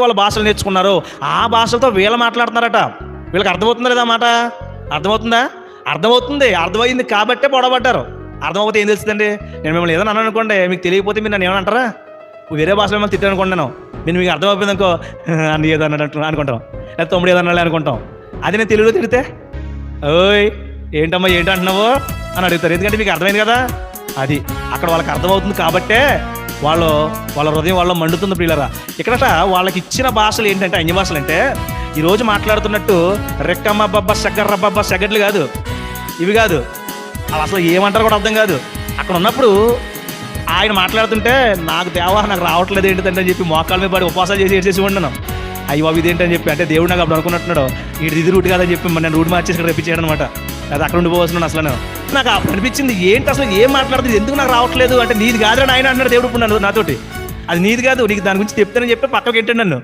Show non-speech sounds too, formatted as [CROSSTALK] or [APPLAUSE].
వాళ్ళ భాషలు నేర్చుకున్నారు ఆ భాషలతో వీళ్ళు మాట్లాడుతున్నారట. వీళ్ళకి అర్థమవుతుందా లేదా మాట? అర్థమవుతుందా? అర్థమవుతుంది. అర్థమైంది కాబట్టే పొడబడ్డారు అర్థమవుతే ఏం తెలుస్తుందండి? నేను మిమ్మల్ని ఏదైనా అన్నాను అనుకోండి మీకు తెలియకపోతే మీరు నన్ను ఏమని అంటారా వేరే భాషలో మిమ్మల్ని తిట్టాను నేను మీకు అర్థమైపోయింది అనుకో [LAUGHS] అన్ని ఏదో అన్నట్టు అనుకుంటాం. లేదా తమ్ముడు ఏదో అనుకుంటాం. అది నేను తెలుగులో తిడితే? ఓయ్ ఏంటమ్మా ఏంటంటున్నావు? అని అడుగుతారు. ఎందుకంటే మీకు అర్థమైంది కదా? అది. అక్కడ వాళ్ళకి అర్థమవుతుంది కాబట్టే వాళ్ళు వాళ్ళ హృదయం వాళ్ళ మండుతుంది ప్రియులరా. ఇక్కడట వాళ్ళకి ఇచ్చిన భాషలు ఏంటంటే అన్య భాషలు అంటే ఈరోజు మాట్లాడుతున్నట్టు రెక్కమ్మ బబ్బ సగ్గర్ర బబ్బ సగట్లు కాదు. ఇవి కాదు. అసలు ఏమంటారో కూడా అర్థం కాదు. అక్కడ ఉన్నప్పుడు ఆయన మాట్లాడుతుంటే నాకు దేవా నాకు రావట్లేదు ఏంటంటే అని చెప్పి మోకాల మీద పడి ఉపవాసాలు చేసి ఏడ్చేసి ఉండను. అయ్యో అవి ఇదేంటని చెప్పి అంటే దేవుడు నాకు అప్పుడు అనుకున్నట్టున్నాడు. ఇది ఇది రూట్ కాదని చెప్పి నేను రూట్ మార్చేసి ఇక్కడ రప్పించాడు అనమాట అది అక్కడ ఉండిపోవాల్సిన అసలు నేను. నాకు అనిపించింది ఏంటి అసలు ఏం మాట్లాడుతుంది ఎందుకు నాకు రావట్లేదు? అంటే నీది కాదని ఆయన అన్నాడు దేవుడు ఇప్పుడు నన్ను నాతోటి. అది నీది కాదు నీకు దాని గురించి చెప్తానని చెప్పి పక్కకి పెట్టాడు నన్ను.